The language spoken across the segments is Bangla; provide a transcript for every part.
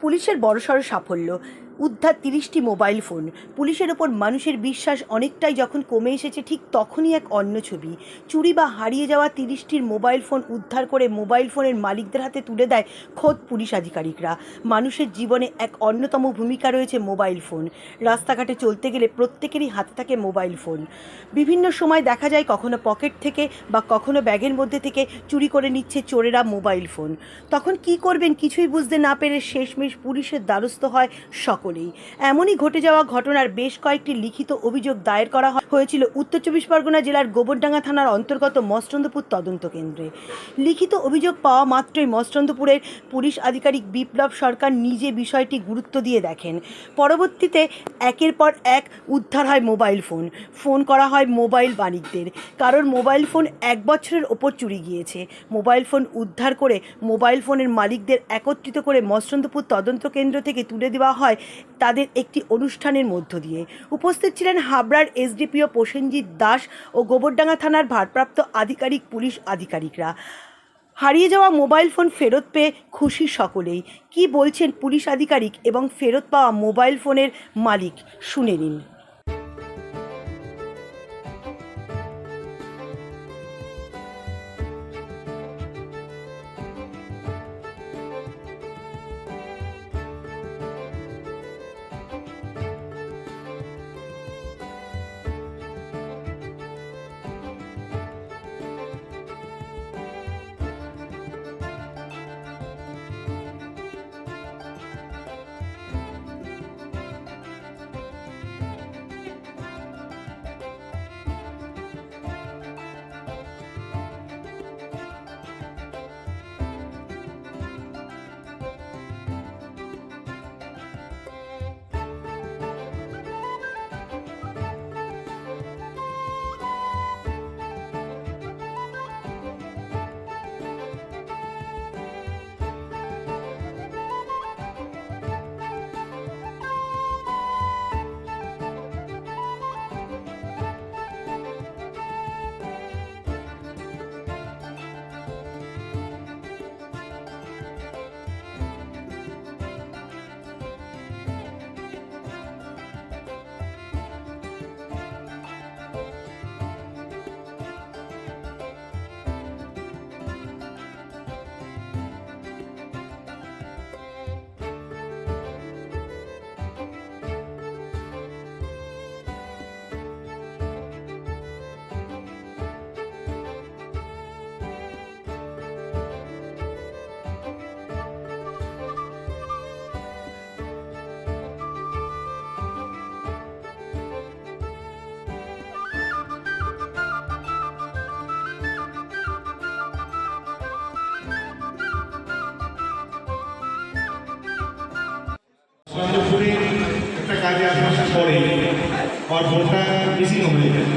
পুলিশের বড়সড় সাফল্য। উদ্ধার তিরিশটি মোবাইল ফোন। পুলিশের ওপর মানুষের বিশ্বাস অনেকটাই যখন কমে এসেছে, ঠিক তখনই এক অন্য ছবি। চুরি বা হারিয়ে যাওয়া তিরিশটির মোবাইল ফোন উদ্ধার করে মোবাইল ফোনের মালিকদের হাতে তুলে দেয় খোদ পুলিশ আধিকারিকরা। মানুষের জীবনে এক অন্যতম ভূমিকা রয়েছে মোবাইল ফোন। রাস্তাঘাটে চলতে গেলে প্রত্যেকেরই হাতে থাকে মোবাইল ফোন। বিভিন্ন সময় দেখা যায় কখনো পকেট থেকে বা কখনো ব্যাগের মধ্যে থেকে চুরি করে নিচ্ছে চোরেরা মোবাইল ফোন। তখন কি করবেন কিছুই বুঝতে না পেরে শেষমেশ পুলিশের দ্বারস্থ হয় সকলেই। এমনই ঘটে যাওয়া ঘটনার বেশ কয়েকটি লিখিত অভিযোগ দায়ের করা হয়- হয়েছিল উত্তর চব্বিশ পরগনা জেলার গোবরডাঙ্গা থানার অন্তর্গত মস্তন্দপুর তদন্ত কেন্দ্রে। লিখিত অভিযোগ পাওয়া মাত্রই মস্তন্দপুরের পুলিশ আধিকারিক বিপ্লব সরকার নিজে বিষয়টি গুরুত্ব দিয়ে দেখেন। পরবর্তীতে একের পর এক উদ্ধার হয় মোবাইল ফোন। ফোন করা হয় মোবাইল মালিকদের কারণ মোবাইল ফোন এক বছরের ওপর চুরি গিয়েছে। মোবাইল ফোন উদ্ধার করে মোবাইল ফোনের মালিকদের একত্রিত করে মৎস্যন্দপুর তদন্ত কেন্দ্র থেকে তুলে দেওয়া হয় তাদের একটি অনুষ্ঠানের মধ্য দিয়ে। উপস্থিত ছিলেন হাবড়ার এসডিপিও প্রসেনজিৎ দাস ও গোবরডাঙ্গা থানার ভারপ্রাপ্ত আধিকারিক পুলিশ আধিকারিকরা। হারিয়ে যাওয়া মোবাইল ফোন ফেরত পেয়ে খুশি সকলেই। কি বলছেন পুলিশ আধিকারিক এবং ফেরত পাওয়া মোবাইল ফোনের মালিক? শুনে নিন। চন্দ্রপুরে একটা কাজে আসার পরে। আমার ফোনটা মিসিং হয়ে যায়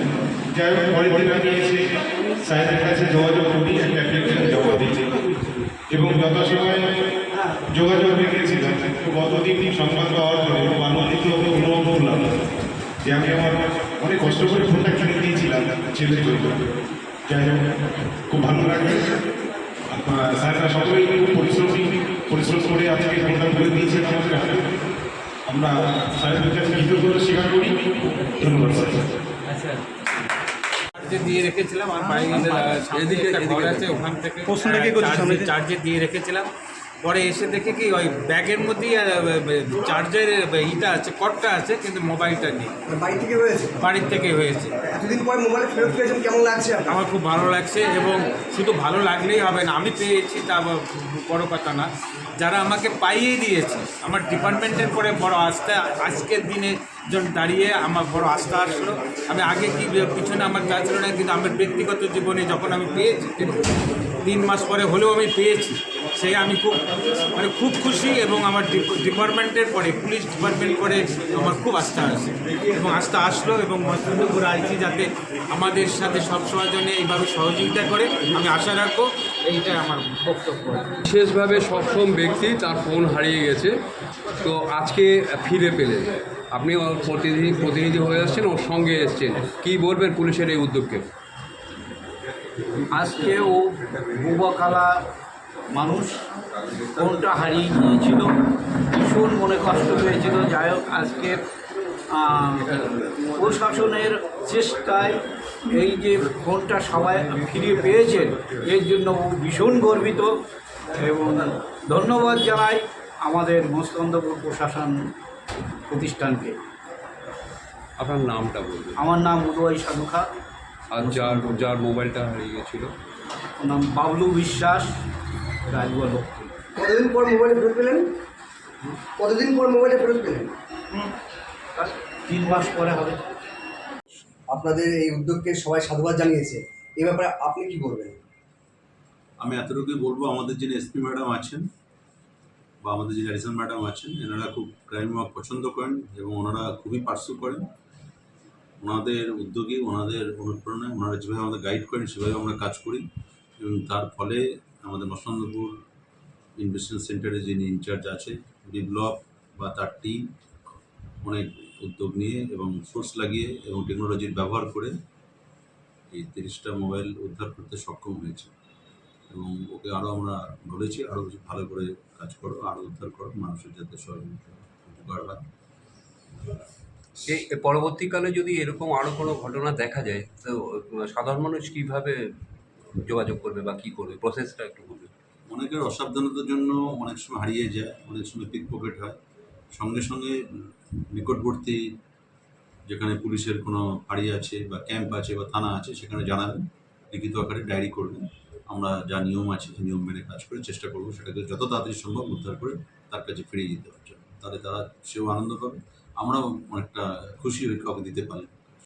যাই হোক, পরের দিন আমি এসে কাছে যোগাযোগ করি, একটা অ্যাপ্লিকেশন জমা দিচ্ছি এবং যথাসময়ে যোগাযোগ রেখেছিলাম। তো গতদিন সংবাদ পাওয়ার পরে আনন্দিত অনুভব করলাম যে আমি আমার অনেক কষ্ট করে ফোনটা কিনে দিয়েছিলাম ছেলের জন্য। যাই হোক, খুব ভালো আপনার স্যাররা সকলেই খুব পরিশ্রমী পরিশ্রম করে আজকে ফোনটা করে দিয়েছেন আমাদের হাতে আমরা স্যারের কাছে কৃতজ্ঞতা স্বীকার করি। ধন্যবাদ স্যার। চার্জে দিয়ে রেখেছিলাম আর বাইরে এদিকে একটা ঘর আছে ওখান থেকে? চার্জে- দিয়ে রেখেছিলাম। পরে এসে দেখে কি ওই ব্যাগের মধ্যেই চার্জের ইটা আছে কটটা আছে কিন্তু মোবাইলটা নেই। বাড়ি থেকে হয়েছে? বাড়ির থেকে হয়েছে। এতদিন পরে মোবাইল ফেরত পেয়েছেন কেমন লাগছে আমার খুব ভালো লাগছে এবং শুধু ভালো লাগলেই হবে না। আমি পেয়েছি তা বড় কথা না। যারা আমাকে পাইয়ে দিয়েছে, আমার ডিপার্টমেন্টের পরে বড় আস্থা, আজকের দিনে জন দাঁড়িয়ে আমার বড় আস্থা আসলো। আমি আগে কি পিছনে আমার যা ছিল না, কিন্তু আমার ব্যক্তিগত জীবনে যখন আমি পেয়েছি, তিন মাস পরে হলেও আমি পেয়েছি। সেই আমি খুব মানে খুব খুশি এবং আমার ডিপার্টমেন্টের পরে পুলিশ ডিপার্টমেন্ট পরে আমার খুব আস্থা আসে এবং আস্থা আসলো এবং মস্তন্দপুর আইসি যাতে আমাদের সাথে সবসময় জন্য এইভাবে সহযোগিতা করে আমি আশা রাখব এইটাই আমার বক্তব্য। বিশেষভাবে সক্ষম ব্যক্তি তার ফোন হারিয়ে গেছে। তো আজকে ফিরে পেলেন আপনি প্রতিনিধি প্রতিনিধি হয়ে আসছেন ওর সঙ্গে এসছেন। কি বলবেন পুলিশের এই উদ্যোগকে? আজকে ও বুবাকালা মানুষ ফোনটা হারিয়ে গিয়েছিল ভীষণ মনে কষ্ট হয়েছিল যাই হোক আজকে প্রশাসনের চেষ্টায় এই যে ফোনটা সবাই ফিরে পেয়েছেন এর জন্য ভীষণ গর্বিত এবং ধন্যবাদ জানাই আমাদের মস্তন্দপুর প্রশাসন প্রতিষ্ঠানকে। আপনার নামটা বলুন। আমার নাম উদয় সাধুখা। আর যার যার মোবাইলটা হারিয়ে গেছিল ওর নাম বাবলু বিশ্বাস। কতদিন পর মোবাইলে ফেরত পেলেন? কতদিন পর মোবাইলে ফেরত পেলেন? তিন মাস পরে হবে। আপনাদের এই উদ্যোগকে সবাই সাধুবাদ জানিয়েছে। এই ব্যাপারে আপনি কি বলবেন? আমি এতটুকুই বলব আমাদের যিনি এসপি ম্যাডাম আছেন বা আমাদের যে অ্যাডিশনাল ম্যাডাম আছেন এনারা খুব ক্রাইম ওয়ার্ক পছন্দ করেন এবং ওনারা খুবই পার্সু করেন। ওনাদের উদ্যোগে ওনাদের অনুপ্রেরণায় ওনারা যেভাবে আমাদের গাইড করেন সেভাবে আমরা কাজ করি এবং তার ফলে আমাদের মসন্দপুর ইনভেস্টিগেশন সেন্টারে যিনি ইনচার্জ আছে বিপ্লব বা তার টিম অনেক উদ্যোগ নিয়ে এবং সোর্স লাগিয়ে এবং টেকনোলজির ব্যবহার করে এই তিরিশটা মোবাইল উদ্ধার করতে সক্ষম হয়েছে। এবং ওকে আরও আমরা বলেছি আরও কিছু ভালো করে কাজ করো আরও উদ্ধার করো, মানুষের যাতে সহযোগিতা উপকার হয়। পরবর্তীকালে যদি এরকম আরও কোনো ঘটনা দেখা যায়, তো সাধারণ মানুষ কীভাবে যোগাযোগ করবে বা কী করবে? প্রসেসটা একটু বলবে অনেকের অসাবধানতার জন্য অনেক সময় হারিয়ে যায়, অনেক সময় পিক পকেট হয়। সঙ্গে সঙ্গে নিকটবর্তী যেখানে পুলিশের কোনো ফাঁড়ি আছে বা ক্যাম্প আছে বা থানা আছে, সেখানে জানাবেন। লিখিত আকারে ডায়েরি করবেন। আমরা যা নিয়ম আছে সেই নিয়ম মেনে কাজ করে চেষ্টা করব সেটাকে যত তাড়াতাড়ি সম্ভব উদ্ধার করে তার কাছে ফিরিয়ে দিতে পারছে তাহলে তারা সেও আনন্দ পাবে। আমরাও অনেকটা খুশি হয়ে কাউকে দিতে পারলে।